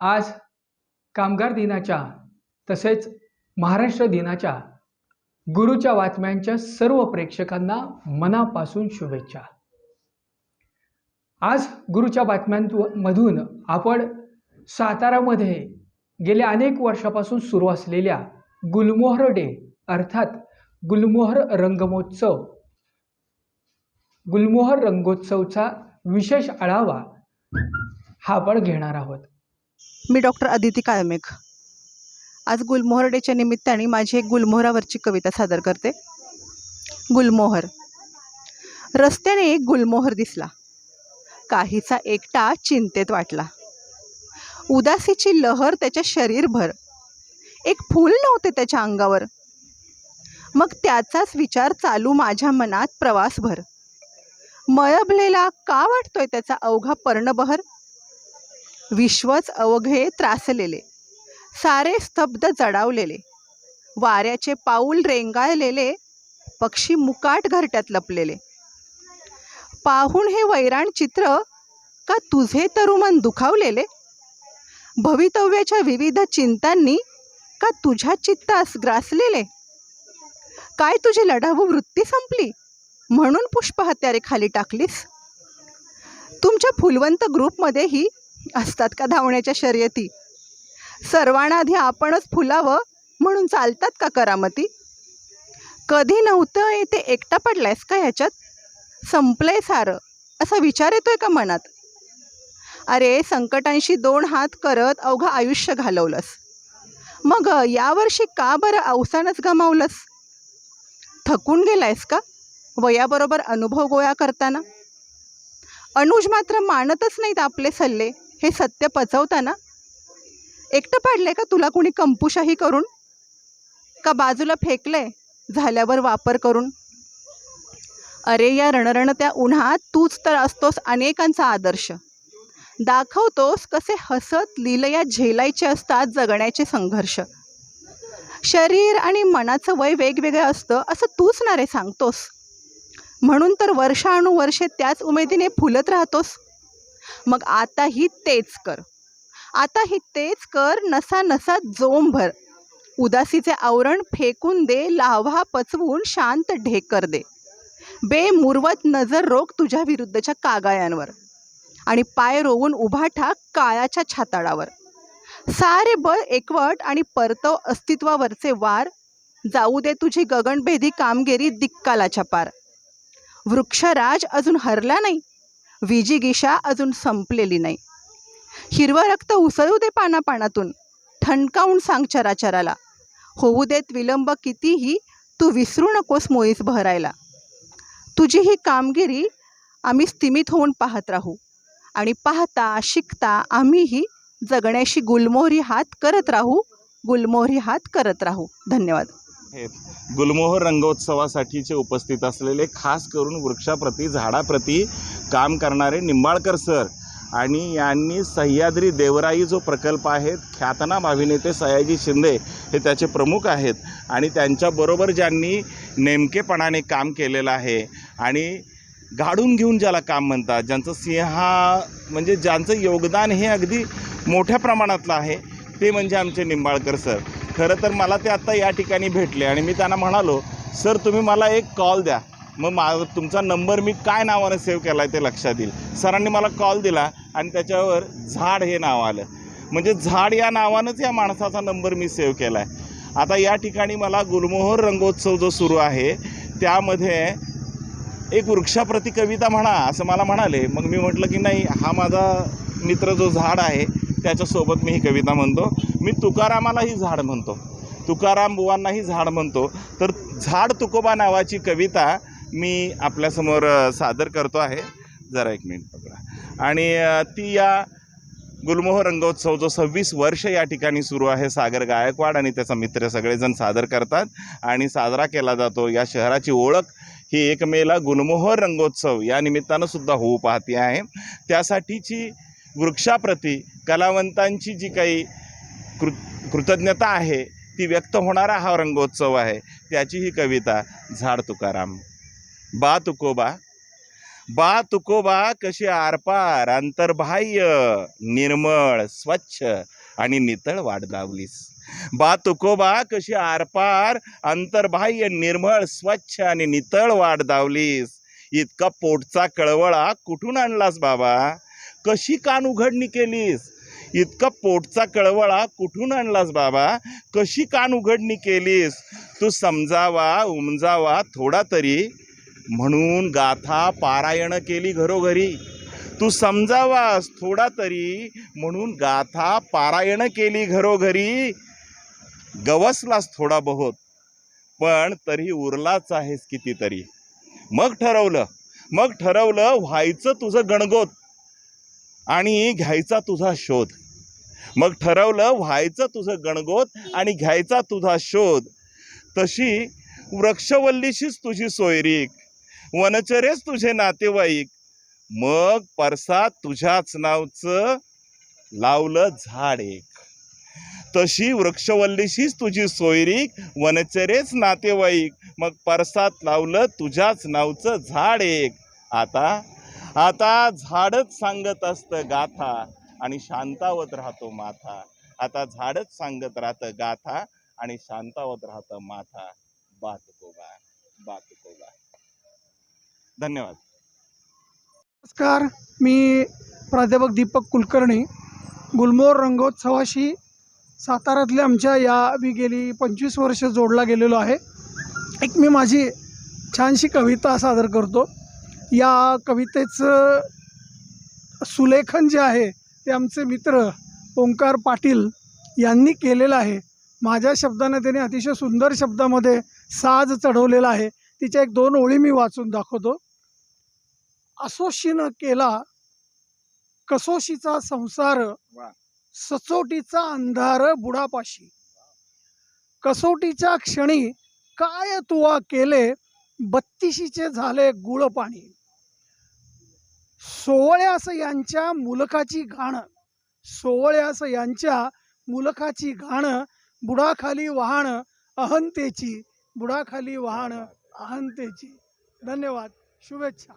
आज कामगार दिनाच्या तसेच महाराष्ट्र दिनाच्या गुरुच्या बातम्यांच्या सर्व प्रेक्षकांना मनापासून शुभेच्छा. आज गुरुच्या बातम्यांमधून आपण सातारामध्ये गेल्या अनेक वर्षापासून सुरू असलेल्या गुलमोहर डे अर्थात गुलमोहर रंगमोत्सव गुलमोहर रंगोत्सवचा विशेष आढावा हा आपण घेणार आहोत. मी डॉक्टर अदिती काळमेघ. आज गुलमोहर डेच्या निमित्ताने माझी एक गुलमोहरावरची कविता सादर करते. गुलमोहर. रस्त्याने एक गुलमोहर दिसला. काहीचा एकटा चिंतेत वाटला. उदासीची लहर त्याच्या शरीरभर. एक फूल नव्हते त्याच्या अंगावर. मग त्याचाच विचार चालू माझ्या मनात प्रवासभर. मळबलेला का वाटतोय त्याचा अवघा पर्णबहर? विश्वच अवघे त्रासलेले. सारे स्तब्ध जडावलेले. वाऱ्याचे पाऊल रेंगाळलेले. पक्षी मुकाट घरट्यात लपलेले. पाहून हे वैराण चित्र का तुझे तरुमन दुखावलेले? भवितव्याच्या विविध चिंतांनी का तुझ्या चित्तास ग्रासलेले? काय तुझी लढाऊ वृत्ती संपली? म्हणून पुष्पहत्यारे खाली टाकलीस? तुमच्या फुलवंत ग्रुपमध्येही असतात का धावण्याच्या शर्यती? सर्वांना आधी आपणच फुलावं म्हणून चालतात का करामती? कधी नव्हतं ते एकटा पडलायस का ह्याच्यात? संपलंय सारं. असा विचार येतोय का मनात? अरे संकटांशी दोन हात करत अवघं आयुष्य घालवलंस. मग यावर्षी का बरं अवसानच गमावलंस? थकून गेलायस का? वयाबरोबर अनुभव गोळा करताना? अनुज मात्र मानतच नाहीत आपले सल्ले. हे सत्य पचवताना एकटं पाडलंय का तुला कुणी कंपुशाही करून? का बाजूला फेकलंय झाल्यावर वापर करून? अरे या रणरणत्या उन्हात तूच तर असतोस अनेकांचा आदर्श. दाखवतोस कसे हसत लिलया झेलायचे असतात जगण्याचे संघर्ष. शरीर आणि मनाचं वय वेगवेगळं असतं असं तूच ना रे सांगतोस. म्हणून तर वर्षानुवर्षे त्याच उमेदीने फुलत राहतोस. मग आताही तेच कर. आताही तेच कर नसा नसा जोम भर. उदासीचे आवरण फेकून दे लाव्हा पचवून शांत ढेकर दे. बेमुरवत नजर रोख तुझ्या विरुद्धच्या कागाळ्यांवर. आणि पाय रोवून उभा ठाक काळाच्या छाताळावर सारे बळ एकवट आणि परतव अस्तित्वावरचे वार. जाऊ दे तुझी गगनभेदी कामगिरी दिक्कालाच्या पार. वृक्षराज अजून हरला नाही. विजिगिशा अजून संपलेली नाही. हिरवं रक्त उसळू दे पानापानातून ठणकावून सांग चराचराला. होऊ देत विलंब कितीही तू विसरू नकोस मोईस भरायला. तुझी ही कामगिरी आम्ही स्थिमित होऊन पाहत राहू. आणि पाहता शिकता आम्हीही जगण्याशी गुलमोहरी हात करत राहू गुलमोहरी हात करत राहू. धन्यवाद. आहेत गुलमोहर रंगोत्सवासाठीचे उपस्थित असलेले खास करून वृक्षाप्रती झाडाप्रती काम करणारे निंबाळकर सर आणि यांनी सह्याद्री देवराई जो प्रकल्प आहे ख्यातनाम अभिनेते सयाजी शिंदे हे त्याचे प्रमुख आहेत आणि त्यांच्याबरोबर ज्यांनी नेमकेपणाने काम केलेलं आहे आणि गाडून घेऊन ज्याला काम म्हणतात ज्यांचं सिंहा म्हणजे ज्यांचं योगदान हे अगदी मोठ्या प्रमाणातलं आहे ते म्हणजे आमचे निंबाळकर सर. खरं तर मला ते आत्ता या ठिकाणी भेटले आणि मी त्यांना म्हणालो सर तुम्ही मला एक कॉल द्या. मग मा तुमचा नंबर मी काय नावानं सेव्ह केला आहे ते लक्षात येईल. सरांनी मला कॉल दिला आणि त्याच्यावर झाड हे नाव आलं. म्हणजे झाड या नावानंच या माणसाचा नंबर मी सेव्ह केला आहे आता या ठिकाणी मला गुलमोहर रंगोत्सव जो सुरू आहे त्यामध्ये एक वृक्षाप्रती कविता म्हणा असं मला म्हणाले. मग मी म्हटलं की नाही हा माझा मित्र जो झाड आहे त्याच्यासोबत मी ही कविता म्हणतो. मी तुकारामालाही झाड म्हणतो. तुकाराम बुवांनाही झाड म्हणतो. तर झाड तुकोबा नावाची कविता मी आपल्यासमोर सादर करतो आहे. जरा एक मिनिट बघा. आणि ती या गुलमोहर रंगोत्सव जो सव्वीस वर्ष या ठिकाणी सुरू आहे सागर गायकवाड आणि त्याचा मित्र सगळेजण सादर करतात आणि साजरा केला जातो. या शहराची ओळख ही एक मेला गुलमोहर रंगोत्सव या निमित्तानं सुद्धा होऊ पाहते आहे. त्यासाठीची वृक्षाप्रती कलावंतांची जी काही कृ कृतज्ञता आहे ती व्यक्त होणारा हा रंगोत्सव आहे. त्याची ही कविता झाड तुकाराम. बा तुकोबा. बा तुकोबा कशी आरपार अंतर्बाह्य निर्मळ स्वच्छ आणि नितळ वाट लावलीस बा तुकोबा कशी आरपार अंतर्बाह्य निर्मळ स्वच्छ आणि नितळ वाट दावलीस इतका पोटचा कळवळा कुठून आणलास बाबा? कशी कान उघडणी केलीस? इतका पोटचा कळवळा कुठून आणलास बाबा? कशी कान उघडणी केलीस? तू समजावा उमजावा थोडा तरी. म्हणून गाथा पारायण केली घरोघरी. तू समजावास थोडा तरी. म्हणून गाथा पारायण केली घरोघरी. गवसलास थोडा बहुत. पण तरी उरलाच आहेस कितीतरी. मग ठरवलं. मग ठरवलं व्हायचं तुझं गणगोत. आणि घ्यायचा तुझा शोध. मग ठरवलं व्हायचं तुझं गणगोत आणि घ्यायचा तुझा शोध. तशी वृक्षवल्लीशीच तुझी सोयरीक वनचरेच तुझे नातेवाईक. मग परसात तुझ्याच नावचं लावलं झाड एक. तशी वृक्षवल्लीशीच तुझी सोयरीक वनचरेच नातेवाईक. मग परसात लावलं तुझ्याच नावचं झाड एक. आता आता झाडच सांगत असतं गाथा आणि शांतावत राहतो माथा. आता झाडच सांगत राहतं गाथा आणि शांतावत राहतं माथा. बात कोबा बात कोबा धन्यवाद. नमस्कार मी प्राध्यापक दीपक कुलकर्णी. गुलमोर रंगोत्सवाशी साताऱ्यातल्या आमच्या या मी गेली पंचवीस वर्ष जोडला गेलेलो आहे. एक मी माझी छानशी कविता सादर करतो. या कवितेचं सुलेखन जे आहे ते आमचे मित्र ओंकार पाटील यांनी केलेलं आहे. माझ्या शब्दाने त्याने अतिशय सुंदर शब्दामध्ये साज चढवलेला आहे. तिच्या एक दोन ओळी मी वाचून दाखवतो. असोशीनं केला कसोशीचा संसार. सचोटीचा अंधार बुडापाशी. कसोटीच्या क्षणी काय तुवा केले बत्तीशीचे झाले गुळ पाणी. सोवळ्यास यांच्या मुलखाची गाणं सोवळ्यास यांच्या मुलखाची गाणं बुडाखाली वाहणं अहंतेची बुडाखाली वाहणं अहंतेची. धन्यवाद. शुभेच्छा.